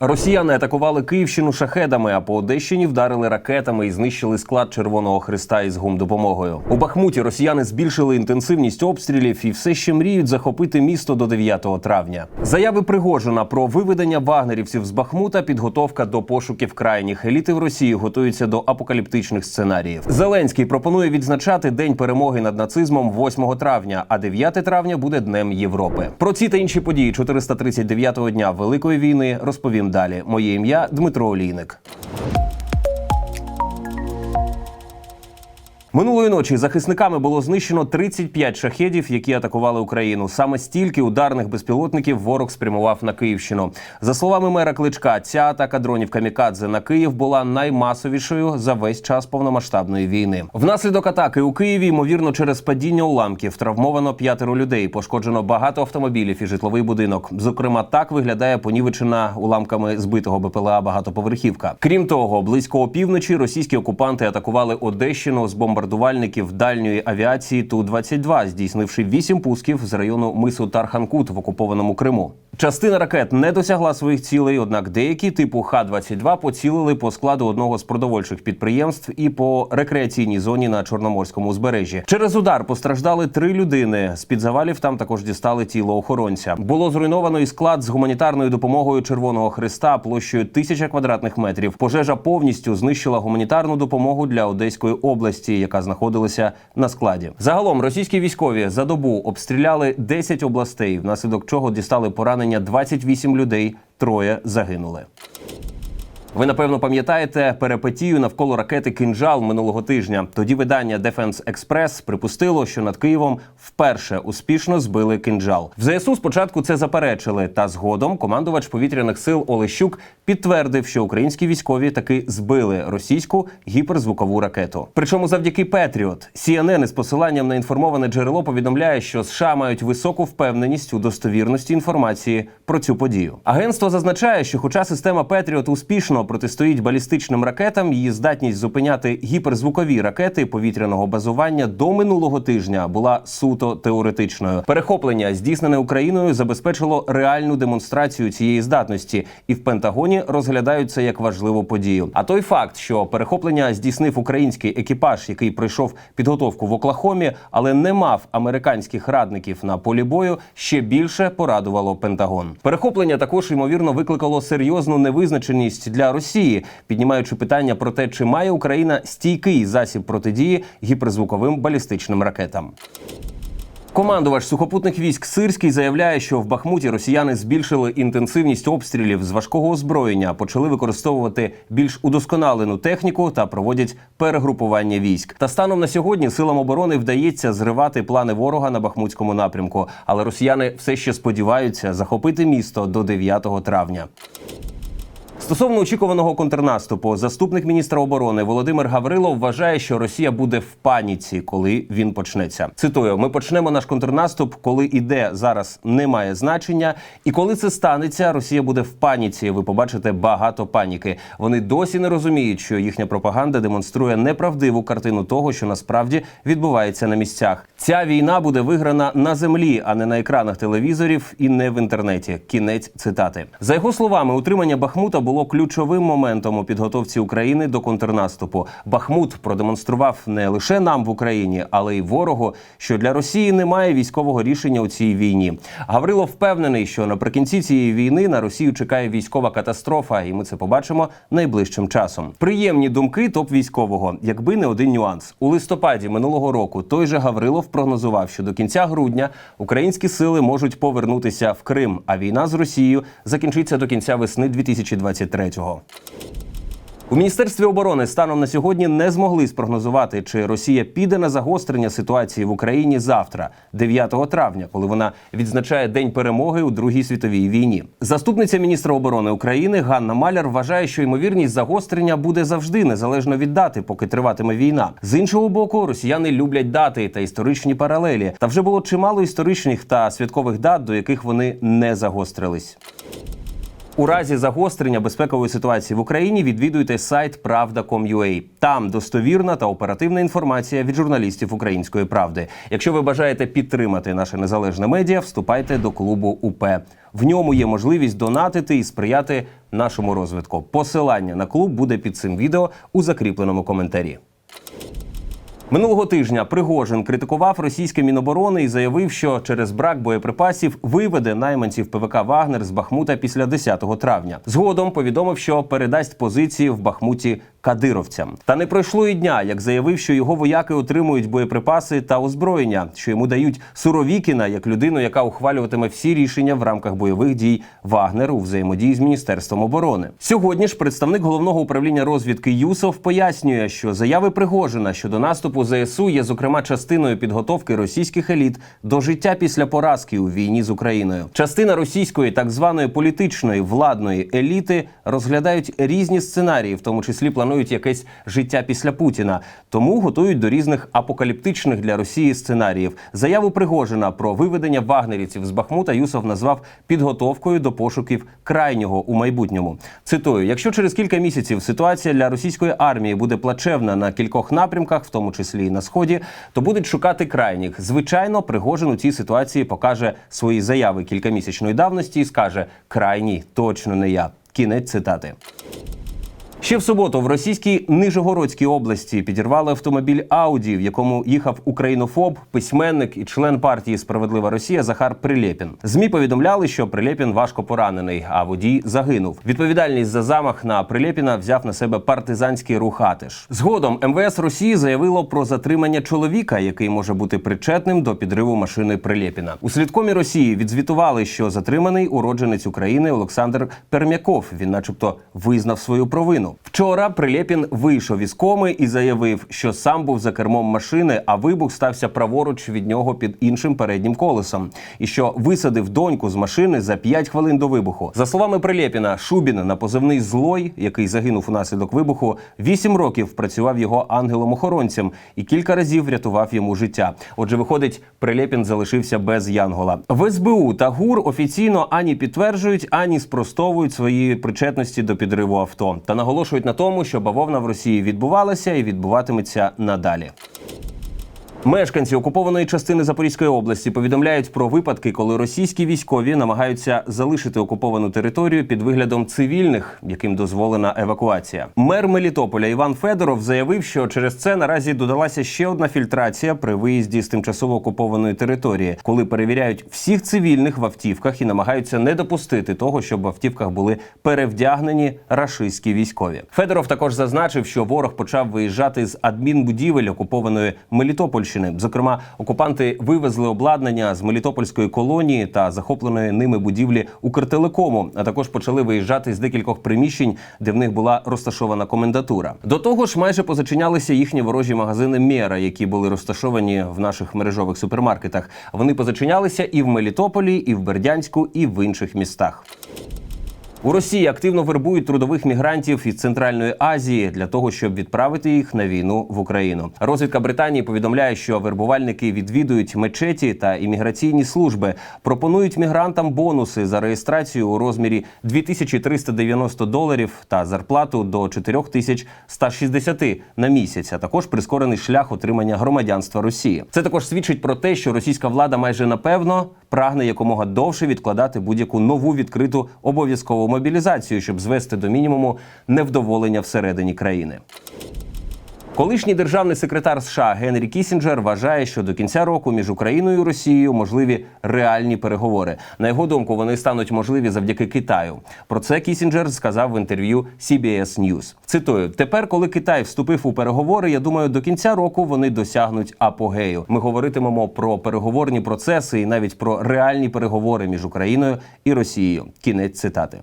Росіяни атакували Київщину шахедами, а по Одещині вдарили ракетами і знищили склад Червоного Христа із гумдопомогою. У Бахмуті росіяни збільшили інтенсивність обстрілів і все ще мріють захопити місто до 9 травня. Заяви Пригожина про виведення вагнерівців з Бахмута, підготовка до пошуків крайніх еліти в Росії готуються до апокаліптичних сценаріїв. Зеленський пропонує відзначати день перемоги над нацизмом 8 травня, а 9 травня буде днем Європи. Про ці та інші події 439-го дня Великої війни розповім далі. Моє ім'я Дмитро Олійник. Минулої ночі захисниками було знищено 35 шахедів, які атакували Україну. Саме стільки ударних безпілотників ворог спрямував на Київщину. За словами мера Кличка, ця атака дронів камікадзе на Київ була наймасовішою за весь час повномасштабної війни. Внаслідок атаки у Києві, ймовірно, через падіння уламків травмовано п'ятеро людей. Пошкоджено багато автомобілів і житловий будинок. Зокрема, так виглядає понівечена уламками збитого БПЛА багатоповерхівка. Крім того, близько опівночі російські окупанти атакували Одещину з бомбардувальників дальньої авіації Ту-22, здійснивши вісім пусків з району мису Тарханкут в окупованому Криму. Частина ракет не досягла своїх цілей, однак деякі типу Х-22 поцілили по складу одного з продовольчих підприємств і по рекреаційній зоні на Чорноморському узбережжі. Через удар постраждали три людини. З під завалів там також дістали тіло охоронця. Було зруйновано і склад з гуманітарною допомогою Червоного Христа площею тисяча квадратних метрів. Пожежа повністю знищила гуманітарну допомогу для Одеської області, яка знаходилася на складі. Загалом російські військові за добу обстріляли 10 областей, внаслідок чого дістали поранення 28 людей, троє загинули. Ви напевно пам'ятаєте перепетію навколо ракети Кинжал минулого тижня. Тоді видання Defense Express припустило, що над Києвом вперше успішно збили кинджал. В ЗСУ спочатку це заперечили, та згодом командувач повітряних сил Олещук підтвердив, що українські військові таки збили російську гіперзвукову ракету. Причому завдяки Петріот CNN із посиланням на інформоване джерело повідомляє, що США мають високу впевненість у достовірності інформації про цю подію. Агентство зазначає, що, хоча система Петріот успішно протистоїть балістичним ракетам, її здатність зупиняти гіперзвукові ракети повітряного базування до минулого тижня була суто теоретичною. Перехоплення, здійснене Україною, забезпечило реальну демонстрацію цієї здатності, і в Пентагоні розглядають це як важливу подію. А той факт, що перехоплення здійснив український екіпаж, який пройшов підготовку в Оклахомі, але не мав американських радників на полі бою, ще більше порадувало Пентагон. Перехоплення також ймовірно викликало серйозну невизначеність для Росії, піднімаючи питання про те, чи має Україна стійкий засіб протидії гіперзвуковим балістичним ракетам. Командувач сухопутних військ Сирський заявляє, що в Бахмуті росіяни збільшили інтенсивність обстрілів з важкого озброєння, почали використовувати більш удосконалену техніку та проводять перегрупування військ. Та станом на сьогодні силам оборони вдається зривати плани ворога на бахмутському напрямку, але росіяни все ще сподіваються захопити місто до 9 травня. Стосовно очікуваного контрнаступу, заступник міністра оборони Володимир Гаврилов вважає, що Росія буде в паніці, коли він почнеться. Цитую: ми почнемо наш контрнаступ, коли іде зараз, не має значення. І коли це станеться, Росія буде в паніці. Ви побачите багато паніки. Вони досі не розуміють, що їхня пропаганда демонструє неправдиву картину того, що насправді відбувається на місцях. Ця війна буде виграна на землі, а не на екранах телевізорів і не в інтернеті. Кінець цитати за його словами, утримання Бахмута було ключовим моментом у підготовці України до контрнаступу. Бахмут продемонстрував не лише нам в Україні, але й ворогу, що для Росії немає військового рішення у цій війні. Гаврилов впевнений, що наприкінці цієї війни на Росію чекає військова катастрофа, і ми це побачимо найближчим часом. Приємні думки топ військового, якби не один нюанс у листопаді минулого року. Той же Гаврилов прогнозував, що до кінця грудня українські сили можуть повернутися в Крим, а війна з Росією закінчиться до кінця весни 2023-го. У міністерстві оборони станом на сьогодні не змогли спрогнозувати, чи Росія піде на загострення ситуації в Україні завтра, 9 травня, коли вона відзначає День перемоги у Другій світовій війні. Заступниця міністра оборони України Ганна Маляр вважає, що ймовірність загострення буде завжди незалежно від дати, поки триватиме війна. З іншого боку, росіяни люблять дати та історичні паралелі. Та вже було чимало історичних та святкових дат, до яких вони не загострились. У разі загострення безпекової ситуації в Україні відвідуйте сайт Правда.com.ua. Там достовірна та оперативна інформація від журналістів Української правди. Якщо ви бажаєте підтримати наше незалежне медіа, вступайте до клубу УП. В ньому є можливість донатити і сприяти нашому розвитку. Посилання на клуб буде під цим відео у закріпленому коментарі. Минулого тижня Пригожин критикував російське міноборони і заявив, що через брак боєприпасів виведе найманців ПВК Вагнер з Бахмута після 10 травня. Згодом повідомив, що передасть позиції в Бахмуті кадировцям. Та не пройшло і дня, як заявив, що його вояки отримують боєприпаси та озброєння, що йому дають Суровікіна як людину, яка ухвалюватиме всі рішення в рамках бойових дій Вагнер у взаємодії з міністерством оборони. Сьогодні ж представник головного управління розвідки Юсов пояснює, що заяви Пригожина щодо наступу ЗСУ є зокрема частиною підготовки російських еліт до життя після поразки у війні з Україною. Частина російської так званої політичної владної еліти розглядають різні сценарії, в тому числі планують якесь життя після Путіна, тому готують до різних апокаліптичних для Росії сценаріїв. Заяву Пригожина про виведення вагнерівців з Бахмута Юсов назвав підготовкою до пошуків крайнього у майбутньому. Цитую: якщо через кілька місяців ситуація для російської армії буде плачевна на кількох напрямках, в тому числі і на сході, то будуть шукати крайніх. Звичайно, Пригожин у цій ситуації покаже свої заяви кількамісячної давності і скаже: крайній точно не я. Кінець цитати. Ще в суботу в російській Нижегородській області підірвали автомобіль Ауді, в якому їхав українофоб, письменник і член партії Справедлива Росія Захар Прилєпін. Змі повідомляли, що Прилєпін важко поранений, а водій загинув. Відповідальність за замах на Прилєпіна взяв на себе партизанський рух Атиш. Згодом МВС Росії заявило про затримання чоловіка, який може бути причетним до підриву машини Прилєпіна. У слідкомі Росії відзвітували, що затриманий уродженець України Олександр Пермяков. Він, начебто, визнав свою провину. Вчора Прилєпін вийшов із коми і заявив, що сам був за кермом машини, а вибух стався праворуч від нього під іншим переднім колесом, і що висадив доньку з машини за 5 хвилин до вибуху. За словами Прилєпіна, Шубін на позивний злой, який загинув унаслідок вибуху, 8 років працював його ангелом-охоронцем і кілька разів врятував йому життя. Отже, виходить, Прилєпін залишився без Янгола. В СБУ та ГУР офіційно ані підтверджують, ані спростовують свої причетності до підриву авто та наголошують на тому, що бавовна в Росії відбувалася і відбуватиметься надалі. Мешканці окупованої частини Запорізької області повідомляють про випадки, коли російські військові намагаються залишити окуповану територію під виглядом цивільних, яким дозволена евакуація. Мер Мелітополя Іван Федоров заявив, що через це наразі додалася ще одна фільтрація при виїзді з тимчасово окупованої території, коли перевіряють всіх цивільних в автівках і намагаються не допустити того, щоб в автівках були перевдягнені рашистські військові. Федоров також зазначив, що ворог почав виїжджати з адмінбудівель окупованої Мелітопольщини. Зокрема, окупанти вивезли обладнання з Мелітопольської колонії та захопленої ними будівлі Укртелекому, а також почали виїжджати з декількох приміщень, де в них була розташована комендатура. До того ж, майже позачинялися їхні ворожі магазини Мєра, які були розташовані в наших мережових супермаркетах. Вони позачинялися і в Мелітополі, і в Бердянську, і в інших містах. У Росії активно вербують трудових мігрантів із Центральної Азії для того, щоб відправити їх на війну в Україну. Розвідка Британії повідомляє, що вербувальники відвідують мечеті та імміграційні служби, пропонують мігрантам бонуси за реєстрацію у розмірі 2390 доларів та зарплату до 4160 на місяць. А також прискорений шлях отримання громадянства Росії. Це також свідчить про те, що російська влада майже напевно прагне якомога довше відкладати будь-яку нову відкриту обов'язкову мобілізацію, щоб звести до мінімуму невдоволення всередині країни. Колишній державний секретар США Генрі Кісінджер вважає, що до кінця року між Україною і Росією можливі реальні переговори. На його думку, вони стануть можливі завдяки Китаю. Про це Кісінджер сказав в інтерв'ю CBS News. Цитую: тепер, коли Китай вступив у переговори, я думаю, до кінця року вони досягнуть апогею. Ми говоритимемо про переговорні процеси і навіть про реальні переговори між Україною і Росією. Кінець цитати.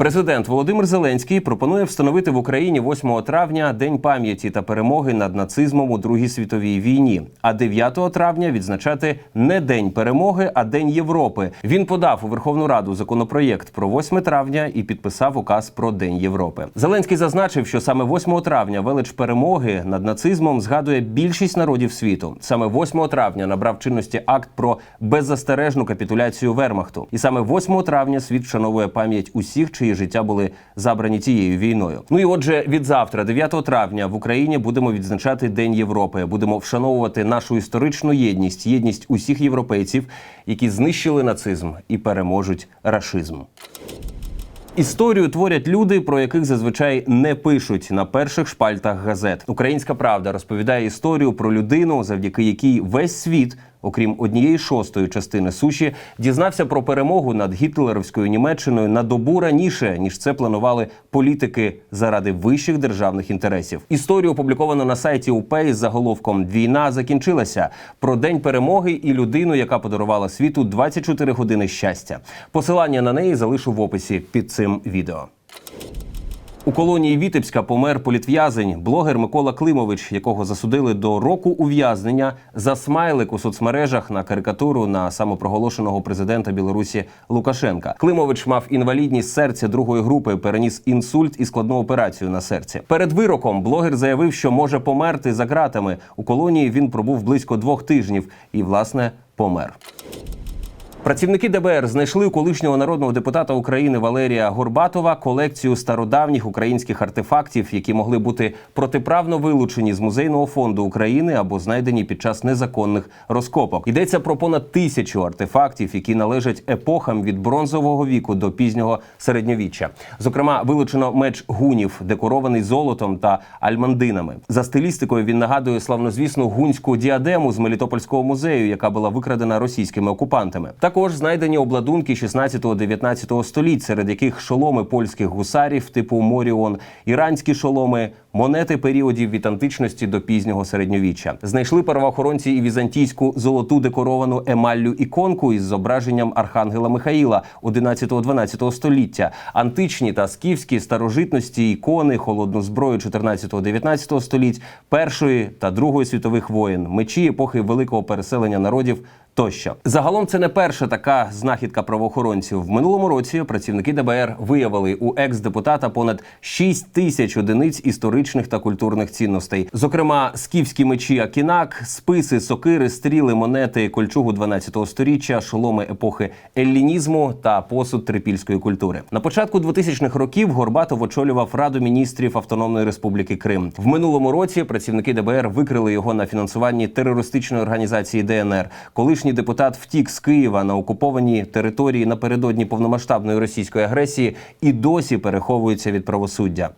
Президент Володимир Зеленський пропонує встановити в Україні 8 травня День пам'яті та перемоги над нацизмом у Другій світовій війні. А 9 травня відзначати не День перемоги, а День Європи. Він подав у Верховну Раду законопроєкт про 8 травня і підписав указ про День Європи. Зеленський зазначив, що саме 8 травня велич перемоги над нацизмом згадує більшість народів світу. Саме 8 травня набрав чинності акт про беззастережну капітуляцію Вермахту. І саме 8 травня світ вшановує пам'ять усіх, чиї життя були забрані цією війною. Ну і отже, від завтра, 9 травня, в Україні будемо відзначати День Європи. Будемо вшановувати нашу історичну єдність, єдність усіх європейців, які знищили нацизм і переможуть рашизм. Історію творять люди, про яких зазвичай не пишуть на перших шпальтах газет. Українська правда розповідає історію про людину, завдяки якій весь світ, окрім однієї шостої частини суші, дізнався про перемогу над гітлерівською Німеччиною на добу раніше, ніж це планували політики заради вищих державних інтересів. Історію опубліковано на сайті УП із заголовком Війна закінчилася про день перемоги і людину, яка подарувала світу 24 години щастя. Посилання на неї залишу в описі під цим відео. У колонії Вітебська помер політв'язень, блогер Микола Климович, якого засудили до року ув'язнення за смайлик у соцмережах на карикатуру на самопроголошеного президента Білорусі Лукашенка. Климович мав інвалідність серця другої групи, переніс інсульт і складну операцію на серці. Перед вироком блогер заявив, що може померти за ґратами. У колонії він пробув близько двох тижнів і, власне, помер. Працівники ДБР знайшли у колишнього народного депутата України Валерія Горбатова колекцію стародавніх українських артефактів, які могли бути протиправно вилучені з музейного фонду України або знайдені під час незаконних розкопок. Йдеться про понад тисячу артефактів, які належать епохам від бронзового віку до пізнього середньовіччя. Зокрема, вилучено меч гунів, декорований золотом та альмандинами. За стилістикою він нагадує славнозвісну гунську діадему з Мелітопольського музею, яка була викрадена російськими окупантами. Також знайдені обладунки 16-19 століть, серед яких шоломи польських гусарів типу Моріон, іранські шоломи, монети періодів від античності до пізнього середньовіччя. Знайшли правоохоронці і візантійську золоту декоровану емаллю іконку із зображенням архангела Михаїла 11-12 століття, античні та скіфські старожитності, ікони, холодну зброю 14-19 століть, першої та другої світових воєн, мечі епохи великого переселення народів. Тощо загалом це не перша така знахідка правоохоронців. В минулому році працівники ДБР виявили у екс-депутата понад 6 тисяч одиниць історичних та культурних цінностей, зокрема скіфські мечі Акінак, списи, сокири, стріли, монети, кольчугу 12-го сторіччя, шоломи епохи еллінізму та посуд трипільської культури. На початку 2000-х років Горбатов очолював Раду міністрів Автономної Республіки Крим. В минулому році працівники ДБР викрили його на фінансуванні терористичної організації ДНР. Колишній депутат втік з Києва на окуповані території напередодні повномасштабної російської агресії і досі переховується від правосуддя.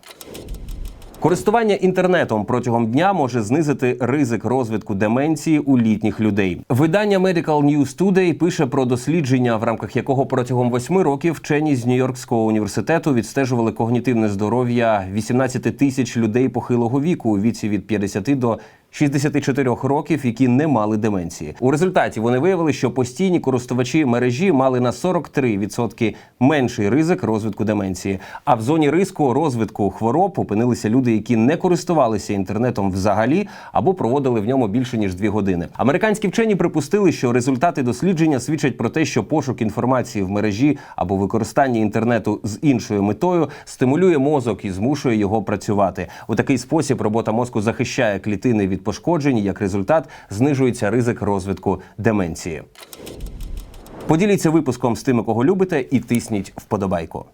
Користування інтернетом протягом дня може знизити ризик розвитку деменції у літніх людей. Видання Medical News Today пише про дослідження, в рамках якого протягом восьми років вчені з Нью-Йоркського університету відстежували когнітивне здоров'я 18 тисяч людей похилого віку у віці від 50 до 64 років, які не мали деменції. У результаті вони виявили, що постійні користувачі мережі мали на 43% менший ризик розвитку деменції. А в зоні ризику розвитку хвороб опинилися люди, які не користувалися інтернетом взагалі або проводили в ньому більше ніж дві години. Американські вчені припустили, що результати дослідження свідчать про те, що пошук інформації в мережі або використання інтернету з іншою метою стимулює мозок і змушує його працювати. У такий спосіб робота мозку захищає клітини від пошкоджень. Як результат, знижується ризик розвитку деменції. Поділіться випуском з тими, кого любите, і тисніть вподобайку.